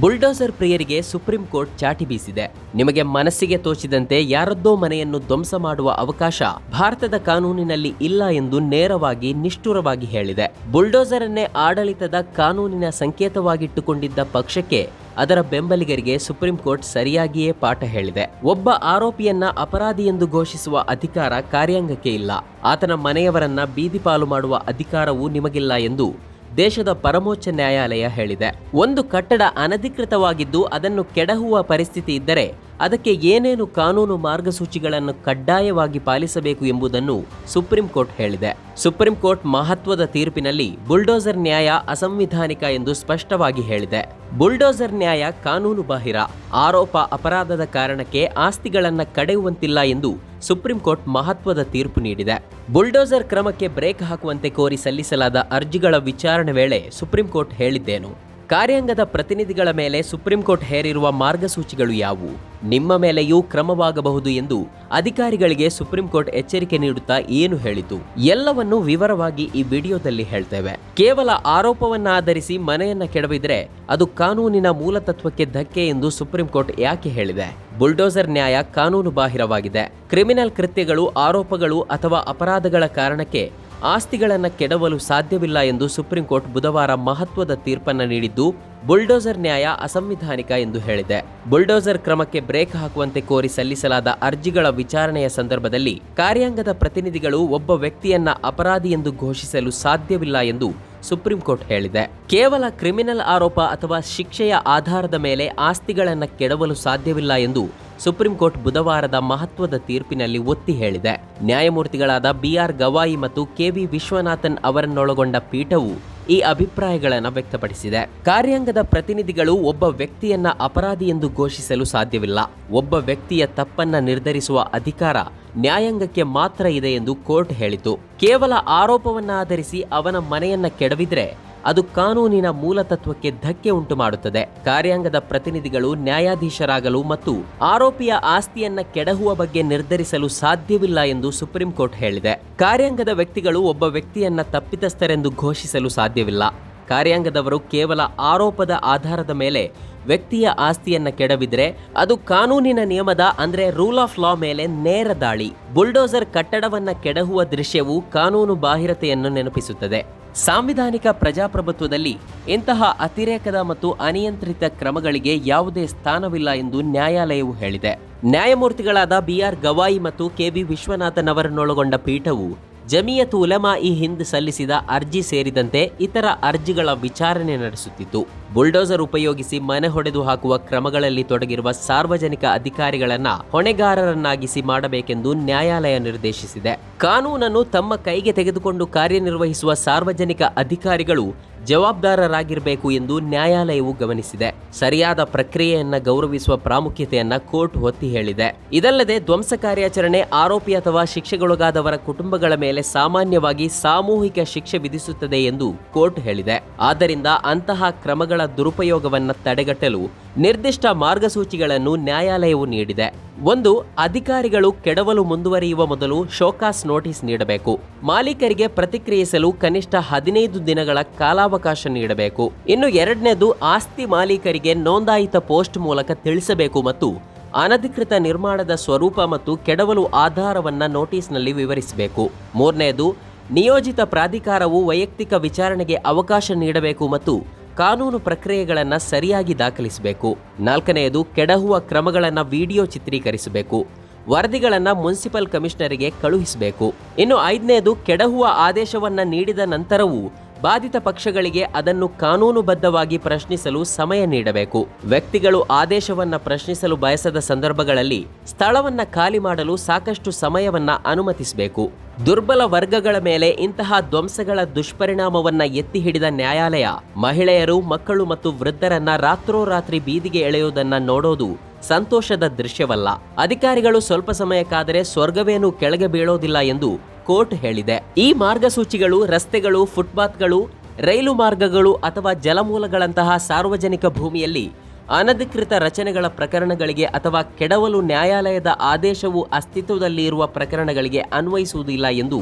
Bulldozer ಪ್ರಿಯರಿಗೆ supreme court ಚಾಟಿ ಬೀಸಿದೆ. ನಿಮಗೆ ಮನಸ್ಸಿಗೆ ತೋಚಿದಂತೆ ಯಾರದ್ದೋ ಮನೆಯನ್ನು ಧ್ವಂಸ ಮಾಡುವ ಅವಕಾಶ ಭಾರತದ ಕಾನೂನಿನಲ್ಲಿ ಇಲ್ಲ ಎಂದು ನೇರವಾಗಿ ನಿಷ್ಠುರವಾಗಿ ಹೇಳಿದೆ. ಬುಲ್ಡೋಸರ್ ಅನ್ನೇ ಆಡಳಿತದ ಕಾನೂನಿನ ಸಂಕೇತವಾಗಿಟ್ಟುಕೊಂಡಿದ್ದ ಪಕ್ಷಕ್ಕೆ ಅದರ ಬೆಂಬಲಿಗರಿಗೆ ಸುಪ್ರೀಂ ಕೋರ್ಟ್ ಸರಿಯಾಗಿಯೇ ಪಾಠ ಹೇಳಿದೆ. ಒಬ್ಬ ಆರೋಪಿಯನ್ನ ಅಪರಾಧಿ ಎಂದು ಘೋಷಿಸುವ ಅಧಿಕಾರ ಕಾರ್ಯಾಂಗಕ್ಕೆ ಇಲ್ಲ. ಆತನ ಮನೆಯವರನ್ನ ಬೀದಿ ಪಾಲು ಮಾಡುವ ಅಧಿಕಾರವೂ ನಿಮಗಿಲ್ಲ ಎಂದು ದೇಶದ ಪರಮೋಚ್ಚ ನ್ಯಾಯಾಲಯ ಹೇಳಿದೆ. ಒಂದು ಕಟ್ಟಡ ಅನಧಿಕೃತವಾಗಿದ್ದು ಅದನ್ನು ಕೆಡಹುವ ಪರಿಸ್ಥಿತಿ ಇದ್ದರೆ ಅದಕ್ಕೆ ಏನೇನು ಕಾನೂನು ಮಾರ್ಗಸೂಚಿಗಳನ್ನು ಕಡ್ಡಾಯವಾಗಿ ಪಾಲಿಸಬೇಕು ಎಂಬುದನ್ನು ಸುಪ್ರೀಂ ಕೋರ್ಟ್ ಹೇಳಿದೆ. ಸುಪ್ರೀಂ ಕೋರ್ಟ್ ಮಹತ್ವದ ತೀರ್ಪಿನಲ್ಲಿ ಬುಲ್ಡೋಸರ್ ನ್ಯಾಯ ಅಸಂವಿಧಾನಿಕ ಎಂದು ಸ್ಪಷ್ಟವಾಗಿ ಹೇಳಿದೆ. ಬುಲ್ಡೋಸರ್ ನ್ಯಾಯ ಕಾನೂನು ಬಾಹಿರ. ಆರೋಪ ಅಪರಾಧದ ಕಾರಣಕ್ಕೆ ಆಸ್ತಿಗಳನ್ನು ಕಡೆಯುವಂತಿಲ್ಲ ಎಂದು ಸುಪ್ರೀಂ ಕೋರ್ಟ್ ಮಹತ್ವದ ತೀರ್ಪು ನೀಡಿದೆ. ಬುಲ್ಡೋಸರ್ ಕ್ರಮಕ್ಕೆ ಬ್ರೇಕ್ ಹಾಕುವಂತೆ ಕೋರಿ ಸಲ್ಲಿಸಲಾದ ಅರ್ಜಿಗಳ ವಿಚಾರಣೆ ವೇಳೆ ಸುಪ್ರೀಂ ಕೋರ್ಟ್ ಹೇಳಿದ್ದೇನು. ಕಾರ್ಯಾಂಗದ ಪ್ರತಿನಿಧಿಗಳ ಮೇಲೆ ಸುಪ್ರೀಂ ಕೋರ್ಟ್ ಹೇರಿರುವ ಮಾರ್ಗಸೂಚಿಗಳು ಯಾವುವು? ನಿಮ್ಮ ಮೇಲೆಯೂ ಕ್ರಮವಾಗಬಹುದು ಎಂದು ಅಧಿಕಾರಿಗಳಿಗೆ ಸುಪ್ರೀಂ ಕೋರ್ಟ್ ಎಚ್ಚರಿಕೆ ನೀಡುತ್ತಾ ಏನು ಹೇಳಿತು? ಎಲ್ಲವನ್ನೂ ವಿವರವಾಗಿ ಈ ವಿಡಿಯೋದಲ್ಲಿ ಹೇಳ್ತೇವೆ. ಕೇವಲ ಆರೋಪವನ್ನಾಧರಿಸಿ ಮನೆಯನ್ನ ಕೆಡವಿದ್ರೆ ಅದು ಕಾನೂನಿನ ಮೂಲತತ್ವಕ್ಕೆ ಧಕ್ಕೆ ಎಂದು ಸುಪ್ರೀಂ ಕೋರ್ಟ್ ಯಾಕೆ ಹೇಳಿದೆ? ಬುಲ್ಡೋಸರ್ ನ್ಯಾಯ ಕಾನೂನು ಬಾಹಿರವಾಗಿದೆ. ಕ್ರಿಮಿನಲ್ ಕೃತ್ಯಗಳು, ಆರೋಪಗಳು ಅಥವಾ ಅಪರಾಧಗಳ ಕಾರಣಕ್ಕೆ ಆಸ್ತಿಗಳನ್ನು ಕೆಡವಲು ಸಾಧ್ಯವಿಲ್ಲ ಎಂದು ಸುಪ್ರೀಂ ಕೋರ್ಟ್ ಬುಧವಾರ ಮಹತ್ವದ ತೀರ್ಪನ್ನು ನೀಡಿದ್ದು, ಬುಲ್ಡೋಸರ್ ನ್ಯಾಯ ಅಸಂವಿಧಾನಿಕ ಎಂದು ಹೇಳಿದೆ. ಬುಲ್ಡೋಸರ್ ಕ್ರಮಕ್ಕೆ ಬ್ರೇಕ್ ಹಾಕುವಂತೆ ಕೋರಿ ಸಲ್ಲಿಸಲಾದ ಅರ್ಜಿಗಳ ವಿಚಾರಣೆಯ ಸಂದರ್ಭದಲ್ಲಿ ಕಾರ್ಯಾಂಗದ ಪ್ರತಿನಿಧಿಗಳು ಒಬ್ಬ ವ್ಯಕ್ತಿಯನ್ನ ಅಪರಾಧಿ ಎಂದು ಘೋಷಿಸಲು ಸಾಧ್ಯವಿಲ್ಲ ಎಂದು ಸುಪ್ರೀಂ ಕೋರ್ಟ್ ಹೇಳಿದೆ. ಕೇವಲ ಕ್ರಿಮಿನಲ್ ಆರೋಪ ಅಥವಾ ಶಿಕ್ಷೆಯ ಆಧಾರದ ಮೇಲೆ ಆಸ್ತಿಗಳನ್ನು ಕೆಡವಲು ಸಾಧ್ಯವಿಲ್ಲ ಎಂದು ಸುಪ್ರೀಂ ಕೋರ್ಟ್ ಬುಧವಾರದ ಮಹತ್ವದ ತೀರ್ಪಿನಲ್ಲಿ ಒತ್ತಿ ಹೇಳಿದೆ. ನ್ಯಾಯಮೂರ್ತಿಗಳಾದ ಬಿಆರ್ ಗವಾಯಿ ಮತ್ತು ಕೆವಿ ವಿಶ್ವನಾಥನ್ ಅವರನ್ನೊಳಗೊಂಡ ಪೀಠವು ಈ ಅಭಿಪ್ರಾಯಗಳನ್ನು ವ್ಯಕ್ತಪಡಿಸಿದೆ. ಕಾರ್ಯಾಂಗದ ಪ್ರತಿನಿಧಿಗಳು ಒಬ್ಬ ವ್ಯಕ್ತಿಯನ್ನ ಅಪರಾಧಿ ಎಂದು ಘೋಷಿಸಲು ಸಾಧ್ಯವಿಲ್ಲ. ಒಬ್ಬ ವ್ಯಕ್ತಿಯ ತಪ್ಪನ್ನ ನಿರ್ಧರಿಸುವ ಅಧಿಕಾರ ನ್ಯಾಯಾಂಗಕ್ಕೆ ಮಾತ್ರ ಇದೆ ಎಂದು ಕೋರ್ಟ್ ಹೇಳಿತು. ಕೇವಲ ಆರೋಪವನ್ನಾಧರಿಸಿ ಅವನ ಮನೆಯನ್ನ ಕೆಡವಿದ್ರೆ ಅದು ಕಾನೂನಿನ ಮೂಲತತ್ವಕ್ಕೆ ಧಕ್ಕೆ ಉಂಟು ಮಾಡುತ್ತದೆ ಕಾರ್ಯಾಂಗದ ಪ್ರತಿನಿಧಿಗಳು, ನ್ಯಾಯಾಧೀಶರಾಗಲು ಮತ್ತು ಆರೋಪಿಯ ಆಸ್ತಿಯನ್ನ ಕೆಡಹುವ ಬಗ್ಗೆ ನಿರ್ಧರಿಸಲು ಸಾಧ್ಯವಿಲ್ಲ ಎಂದು ಸುಪ್ರೀಂ ಕೋರ್ಟ್ ಹೇಳಿದೆ. ಕಾರ್ಯಾಂಗದ ವ್ಯಕ್ತಿಗಳು ಒಬ್ಬ ವ್ಯಕ್ತಿಯನ್ನ ತಪ್ಪಿತಸ್ಥರೆಂದು ಘೋಷಿಸಲು ಸಾಧ್ಯವಿಲ್ಲ. ಕಾರ್ಯಾಂಗದವರು ಕೇವಲ ಆರೋಪದ ಆಧಾರದ ಮೇಲೆ ವ್ಯಕ್ತಿಯ ಆಸ್ತಿಯನ್ನ ಕೆಡವಿದ್ರೆ, ಅದು ಕಾನೂನಿನ ನಿಯಮದ ಅಂದ್ರೆ ರೂಲ್ ಆಫ್ ಲಾ ಮೇಲೆ ನೇರ ದಾಳಿ. ಬುಲ್ಡೋಸರ್ ಕಟ್ಟಡವನ್ನ ಕೆಡಹುವ ದೃಶ್ಯವು ಕಾನೂನು ಬಾಹಿರತೆಯನ್ನು ನೆನಪಿಸುತ್ತದೆ. ಸಾಂವಿಧಾನಿಕ ಪ್ರಜಾಪ್ರಭುತ್ವದಲ್ಲಿ ಇಂತಹ ಅತಿರೇಕದ ಮತ್ತು ಅನಿಯಂತ್ರಿತ ಕ್ರಮಗಳಿಗೆ ಯಾವುದೇ ಸ್ಥಾನವಿಲ್ಲ ಎಂದು ನ್ಯಾಯಾಲಯವು ಹೇಳಿದೆ. ನ್ಯಾಯಮೂರ್ತಿಗಳಾದ ಬಿಆರ್ ಗವಾಯಿ ಮತ್ತು ಕೆಬಿ ವಿಶ್ವನಾಥನ್ ಅವರನ್ನೊಳಗೊಂಡ ಪೀಠವು ಜಮಿಯತ್ ಉಲಮಾ ಈ ಹಿಂದ್ ಸಲ್ಲಿಸಿದ ಅರ್ಜಿ ಸೇರಿದಂತೆ ಇತರ ಅರ್ಜಿಗಳ ವಿಚಾರಣೆ ನಡೆಸುತ್ತಿತ್ತು. ಬುಲ್ಡೋಸರ್ ಉಪಯೋಗಿಸಿ ಮನೆ ಹೊಡೆದು ಹಾಕುವ ಕ್ರಮಗಳಲ್ಲಿ ತೊಡಗಿರುವ ಸಾರ್ವಜನಿಕ ಅಧಿಕಾರಿಗಳನ್ನ ಹೊಣೆಗಾರರನ್ನಾಗಿಸಿ ಮಾಡಬೇಕೆಂದು ನ್ಯಾಯಾಲಯ ನಿರ್ದೇಶಿಸಿದೆ. ಕಾನೂನನ್ನು ತಮ್ಮ ಕೈಗೆ ತೆಗೆದುಕೊಂಡು ಕಾರ್ಯನಿರ್ವಹಿಸುವ ಸಾರ್ವಜನಿಕ ಅಧಿಕಾರಿಗಳು ಜವಾಬ್ದಾರರಾಗಿರಬೇಕು ಎಂದು ನ್ಯಾಯಾಲಯವು ಗಮನಿಸಿದೆ. ಸರಿಯಾದ ಪ್ರಕ್ರಿಯೆಯನ್ನ ಗೌರವಿಸುವ ಪ್ರಾಮುಖ್ಯತೆಯನ್ನ ಕೋರ್ಟ್ ಒತ್ತಿ ಹೇಳಿದೆ. ಇದಲ್ಲದೆ ಧ್ವಂಸ ಕಾರ್ಯಾಚರಣೆ, ಆರೋಪಿ ಅಥವಾ ಶಿಕ್ಷೆಗೊಳಗಾದವರ ಕುಟುಂಬಗಳ ಮೇಲೆ ಸಾಮಾನ್ಯವಾಗಿ ಸಾಮೂಹಿಕ ಶಿಕ್ಷೆ ವಿಧಿಸುತ್ತದೆ ಎಂದು ಕೋರ್ಟ್ ಹೇಳಿದೆ. ಆದ್ದರಿಂದ ಅಂತಹ ಕ್ರಮಗಳ ದುರುಪಯೋಗವನ್ನು ತಡೆಗಟ್ಟಲು ನಿರ್ದಿಷ್ಟ ಮಾರ್ಗಸೂಚಿಗಳನ್ನು ನ್ಯಾಯಾಲಯವು ನೀಡಿದೆ. ಒಂದು, ಅಧಿಕಾರಿಗಳು ಕೆಡವಲು ಮುಂದುವರಿಯುವ ಮೊದಲು ಶೋಕಾಸ್ ನೋಟಿಸ್ ನೀಡಬೇಕು. ಮಾಲೀಕರಿಗೆ ಪ್ರತಿಕ್ರಿಯಿಸಲು ಕನಿಷ್ಠ ಹದಿನೈದು ದಿನಗಳ ಕಾಲಾವಕಾಶ ನೀಡಬೇಕು. ಇನ್ನು ಎರಡನೇದು, ಆಸ್ತಿ ಮಾಲೀಕರಿಗೆ ನೋಂದಾಯಿತ ಪೋಸ್ಟ್ ಮೂಲಕ ತಿಳಿಸಬೇಕು ಮತ್ತು ಅನಧಿಕೃತ ನಿರ್ಮಾಣದ ಸ್ವರೂಪ ಮತ್ತು ಕೆಡವಲು ಆಧಾರವನ್ನ ನೋಟಿಸ್ನಲ್ಲಿ ವಿವರಿಸಬೇಕು. ಮೂರನೆಯದು ನಿಯೋಜಿತ ಪ್ರಾಧಿಕಾರವು ವೈಯಕ್ತಿಕ ವಿಚಾರಣೆಗೆ ಅವಕಾಶ ನೀಡಬೇಕು ಮತ್ತು ಕಾನೂನು ಪ್ರಕ್ರಿಯೆಗಳನ್ನು ಸರಿಯಾಗಿ ದಾಖಲಿಸಬೇಕು. ನಾಲ್ಕನೆಯದು, ಕೆಡಹುವ ಕ್ರಮಗಳನ್ನು ವಿಡಿಯೋ ಚಿತ್ರೀಕರಿಸಬೇಕು. ವರದಿಗಳನ್ನು ಮುನ್ಸಿಪಲ್ ಕಮಿಷನರಿಗೆ ಕಳುಹಿಸಬೇಕು. ಇನ್ನು ಐದನೆಯದು, ಕೆಡಹುವ ಆದೇಶವನ್ನು ನೀಡಿದ ನಂತರವೂ ಬಾಧಿತ ಪಕ್ಷಗಳಿಗೆ ಅದನ್ನು ಕಾನೂನುಬದ್ಧವಾಗಿ ಪ್ರಶ್ನಿಸಲು ಸಮಯ ನೀಡಬೇಕು. ವ್ಯಕ್ತಿಗಳು ಆದೇಶವನ್ನು ಪ್ರಶ್ನಿಸಲು ಬಯಸದ ಸಂದರ್ಭಗಳಲ್ಲಿ ಸ್ಥಳವನ್ನು ಖಾಲಿ ಮಾಡಲು ಸಾಕಷ್ಟು ಸಮಯವನ್ನು ಅನುಮತಿಸಬೇಕು. ದುರ್ಬಲ ವರ್ಗಗಳ ಮೇಲೆ ಇಂತಹ ಧ್ವಂಸಗಳ ದುಷ್ಪರಿಣಾಮವನ್ನ ಎತ್ತಿ ಹಿಡಿದ ನ್ಯಾಯಾಲಯ, ಮಹಿಳೆಯರು, ಮಕ್ಕಳು ಮತ್ತು ವೃದ್ಧರನ್ನ ರಾತ್ರೋರಾತ್ರಿ ಬೀದಿಗೆ ಎಳೆಯುವುದನ್ನ ನೋಡೋದು ಸಂತೋಷದ ದೃಶ್ಯವಲ್ಲ. ಅಧಿಕಾರಿಗಳು ಸ್ವಲ್ಪ ಸಮಯಕ್ಕಾದರೆ ಸ್ವರ್ಗವೇನೂ ಕೆಳಗೆ ಬೀಳೋದಿಲ್ಲ ಎಂದು ಕೋರ್ಟ್ ಹೇಳಿದೆ. ಈ ಮಾರ್ಗಸೂಚಿಗಳು ರಸ್ತೆಗಳು, ಫುಟ್ಪಾತ್ಗಳು, ರೈಲು ಮಾರ್ಗಗಳು ಅಥವಾ ಜಲಮೂಲಗಳಂತಹ ಸಾರ್ವಜನಿಕ ಭೂಮಿಯಲ್ಲಿ ಅನಧಿಕೃತ ರಚನೆಗಳ ಪ್ರಕರಣಗಳಿಗೆ ಅಥವಾ ಕೆಡವಲು ನ್ಯಾಯಾಲಯದ ಆದೇಶವು ಅಸ್ತಿತ್ವದಲ್ಲಿ ಇರುವ ಪ್ರಕರಣಗಳಿಗೆ ಅನ್ವಯಿಸುವುದಿಲ್ಲ ಎಂದು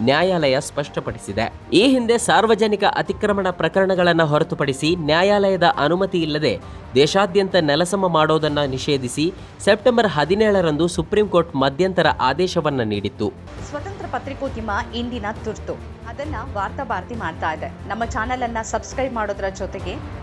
ನ್ಯಾಯಾಲಯ ಸ್ಪಷ್ಟಪಡಿಸಿದೆ. ಈ ಹಿಂದೆ ಸಾರ್ವಜನಿಕ ಅತಿಕ್ರಮಣ ಪ್ರಕರಣಗಳನ್ನು ಹೊರತುಪಡಿಸಿ ನ್ಯಾಯಾಲಯದ ಅನುಮತಿ ಇಲ್ಲದೆ ದೇಶಾದ್ಯಂತ ನೆಲಸಮ ಮಾಡೋದನ್ನು ನಿಷೇಧಿಸಿ ಸೆಪ್ಟೆಂಬರ್ ಹದಿನೇಳರಂದು ಸುಪ್ರೀಂ ಕೋರ್ಟ್ ಮಧ್ಯಂತರ ಆದೇಶವನ್ನು ನೀಡಿತ್ತು. ಸ್ವತಂತ್ರ ಪತ್ರಿಕೋದ್ಯಮ ಇಂದಿನ ತುರ್ತು. ಅದನ್ನ ವಾರ್ತಾ ಭಾರತಿ ಮಾಡ್ತಾ ಇದೆ. ನಮ್ಮ ಚಾನೆಲ್ ಅನ್ನ ಸಬ್ಸ್ಕ್ರೈಬ್ ಮಾಡೋದ್ರ ಜೊತೆಗೆ